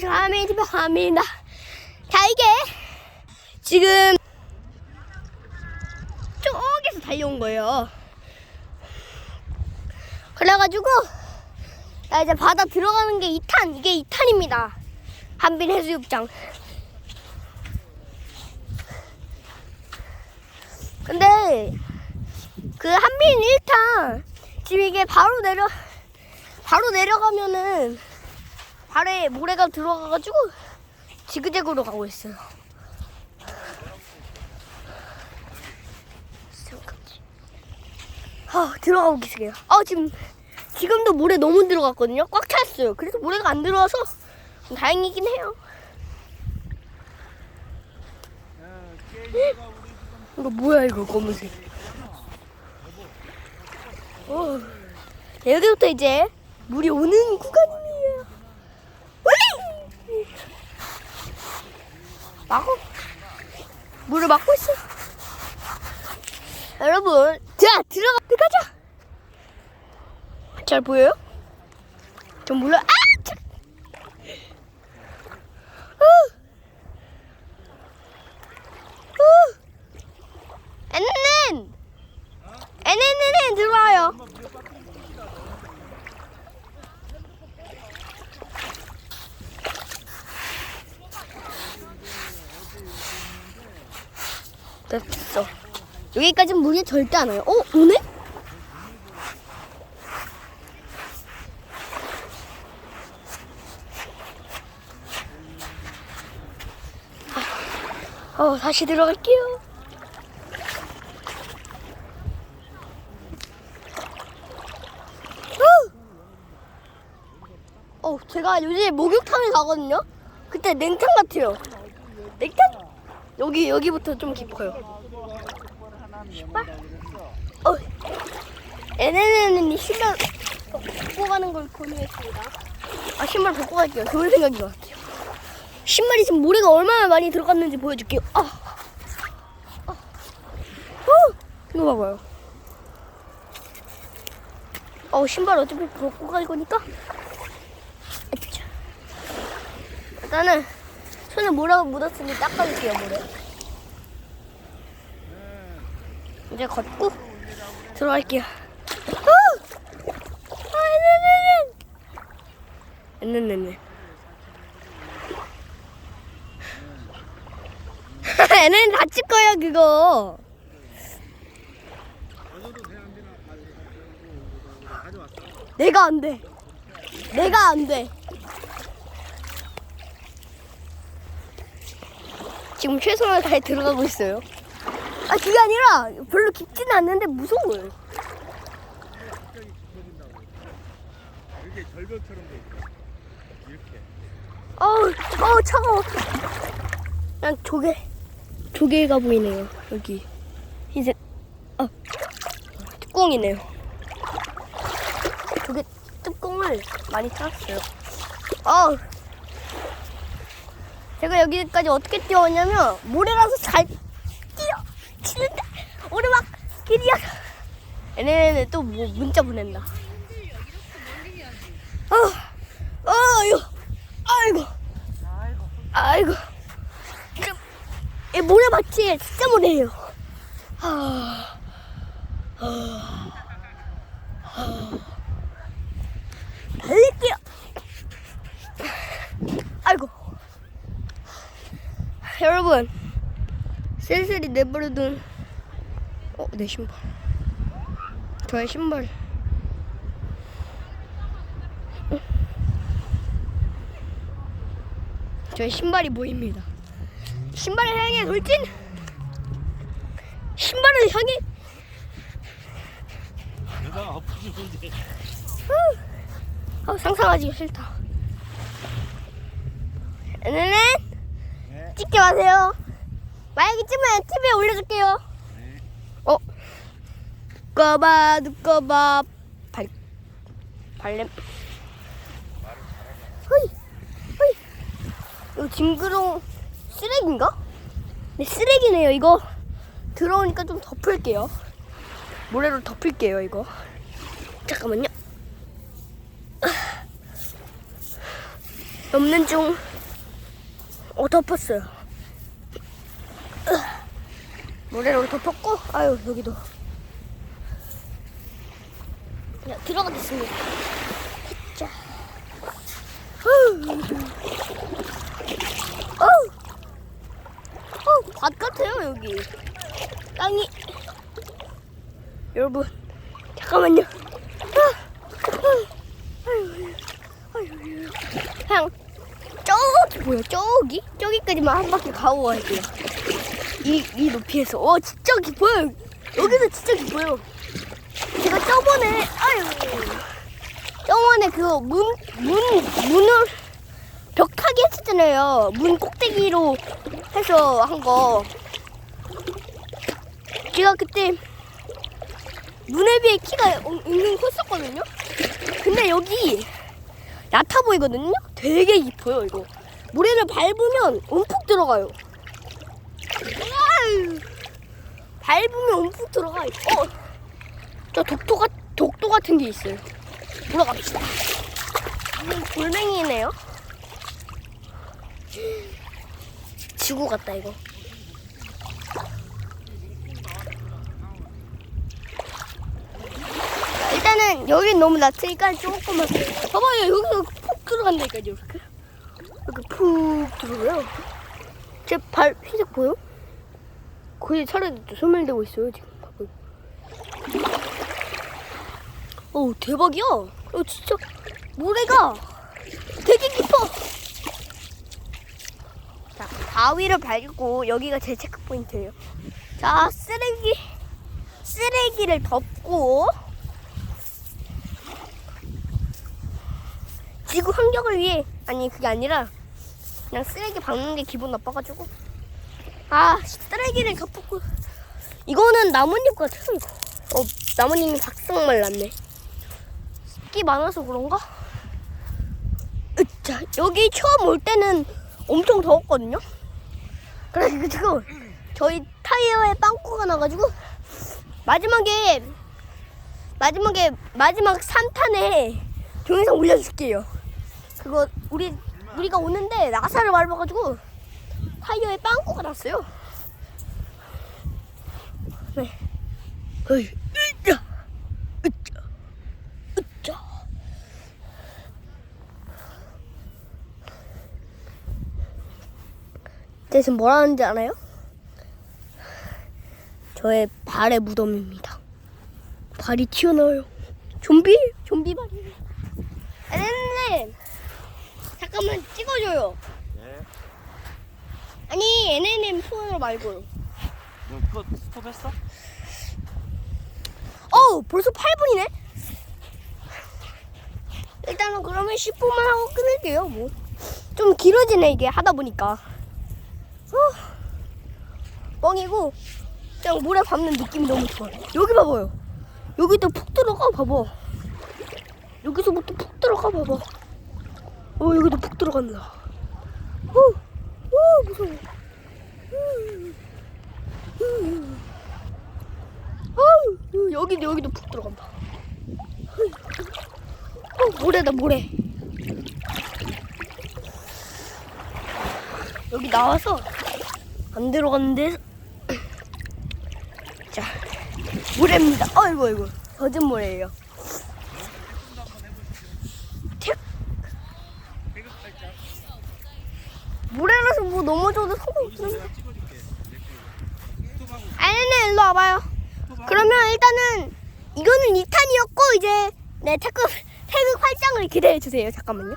감사합니다. 자, 이게 지금 저기서 달려온 거예요. 그래가지고 나 이제 바다 들어가는 게 2탄, 이게 2탄입니다. 한빈 해수욕장. 근데 그 한빈 1탄 지금 이게 바로 내려 바로 내려가면은 발에 모래가 들어가가지고 지그재그로 가고 있어요. 아 들어가고 계세요. 아 지금 지금도 모래 너무 들어갔거든요. 꽉 찼어요. 그래서 모래가 안 들어와서 다행이긴 해요. 이거 뭐야 이거 검은색. 어. 여기부터 이제 물이 오는 구간이에요. 막고 물을 막고 있어. 여러분, 자 들어가 들어가자. 잘 보여요? 좀 물러. 아! 참. 어. 어. 에는 에는 들어와요. 됐어. 여기까지는 물이 절대 안 와요. 어? 오네? 어, 다시 들어갈게요. 어, 어, 제가 요새 목욕탕에 가거든요. 그때 냉탕 같아요. 냉탕? 여기 여기부터 좀 깊어요. 신발? 어. 얘네는 이 신발 벗고 가는 걸 권유했습니다. 아 신발 벗고 갈게요. 좋은 생각인 것 같아요. 신발이 지금 모래가 얼마나 많이 들어갔는지 보여줄게요. 아, 아. 어, 이거 봐봐요. 어 신발 어차피 벗고 갈 거니까. 일단은 손에 모래가 묻었으니 닦아줄게요 모래. 이제 걷고 들어갈게요. 네네네. 얘는 다칠 거야 그거. 내가 안 돼. 내가 안 돼. 지금 최선을 다해 들어가고 있어요. 아 그게 아니라 별로 깊지는 않는데 무서워요. 이렇게 절벽처럼 돼 있어. 이렇게. 어우, 어우 차가워. 그냥 조개, 조개가 보이네요. 여기 흰색, 어, 뚜껑이네요. 조개 뚜껑을 많이 탔어요. 어, 제가 여기까지 어떻게 뛰어왔냐면 모래라서 잘 뛰어 치는데 오르막 길이야. 얘네는 또 뭐 문자 보낸다. 어, 어유, 아이고. 아이고. 좀, 이 모래 맞지? 진짜 모래예요. 하, 하, 하. 달릴게요. 아이고. 여러분, 슬슬이 내버려둔, 어, 내 신발. 저의 신발. 저의 신발이 보입니다. 신발을 향해 돌진. 신발을 향해. 내가 아프지 어, 상상하기가 싫다. 얘네는 네. 찍지 마세요. 만약에 찍으면 TV에 올려줄게요. 네. 어? 두꺼봐, 두꺼봐. 발, 발냄. 허이, 허이. 이거 징그러운 쓰레기인가? 네, 쓰레기네요, 이거. 들어오니까 좀 덮을게요. 모래로 덮을게요, 이거. 잠깐만요. 아. 없는 중. 어 덮었어요. 으, 모래로 덮었고 아유 여기도 자, 들어가겠습니다. 자. 어우, 밭 같아요 여기. 땅이 여러분 잠깐만요. 아, 아, 아유, 아유, 아유. 그냥 저기 뭐야 저기 저기까지만 한 바퀴 가고 돼요. 이, 이 높이에서 어 진짜 깊어요. 여기서 진짜 깊어요. 제가 저번에 아유 저번에 그거 문 문 문을 벽 타기 했었잖아요. 문 꼭대기로 해서 한 거. 제가 그때 문에 비해 키가 은- 은근 컸었거든요. 근데 여기 얕아 보이거든요. 되게 깊어요 이거. 모래를 밟으면 움푹 들어가요. 아유, 밟으면 움푹 들어가. 어, 저 독도 같 독도 같은 게 있어요. 보러 갑시다. 이건 돌멩이네요. 지구 같다 이거. 일단은 여긴 너무 낮으니까 조금만. 봐봐요 여기서 푹 들어간다니까요 이렇게. 이렇게 푹 들어가요. 제발 흰색 보여? 거의 차라리 소멸되고 있어요 지금. 어우 대박이야. 어 진짜 모래가 되게 깊어. 자 바위를 밟고 여기가 제 체크 포인트예요. 자 쓰레기 쓰레기를 덮고 지구 환경을 위해 아니 그게 아니라 그냥 쓰레기 밟는 게 기분 나빠가지고 아 쓰레기를 덮고 이거는 나뭇잎 같아요 이거. 어 나뭇잎이 박상말 났네. 습기 많아서 그런가? 으짜 여기 처음 올 때는 엄청 더웠거든요. 그래가지고 저희 타이어에 빵꾸가 나가지고 마지막에 마지막에 마지막 3탄에 동영상 올려줄게요. 그거 우리 우리가 오는데 나사를 밟아가지고 타이어에 빵꾸가 났어요. 네. 어이. 대신 뭐라 하는지 알아요? 저의 발의 무덤입니다. 발이 튀어나와요. 좀비? 좀비 발이에요. 에네님 잠깐만 찍어줘요. 네. 아니 에네님 폰으로 말고요. 너 그거 스톱했어? 어우 벌써 8분이네. 일단은 그러면 10분만 하고 끊을게요. 뭐 좀 길어지네 이게 하다 보니까. 어, 뻥이고 그냥 모래 밟는 느낌이 너무 좋아. 여기 봐봐요. 여기도 푹 들어가 봐봐. 여기서부터 푹 들어가 봐봐. 어 여기도 푹 들어간다. 어, 어 무서워. 음. 음. 여기도 여기도 푹 들어간다. 어, 모래다 모래. 여기 나와서 안 들어갔는데. 자, 모래입니다. 어이구 어이구, 젖은 모래예요. 태- 넘어져도 찍어줄게. 스톱하고 아니네 일로 와봐요. 그러면 일단은 이거는 2탄이었고 이제 네 태극 태극 활장을 기대해 주세요. 잠깐만요.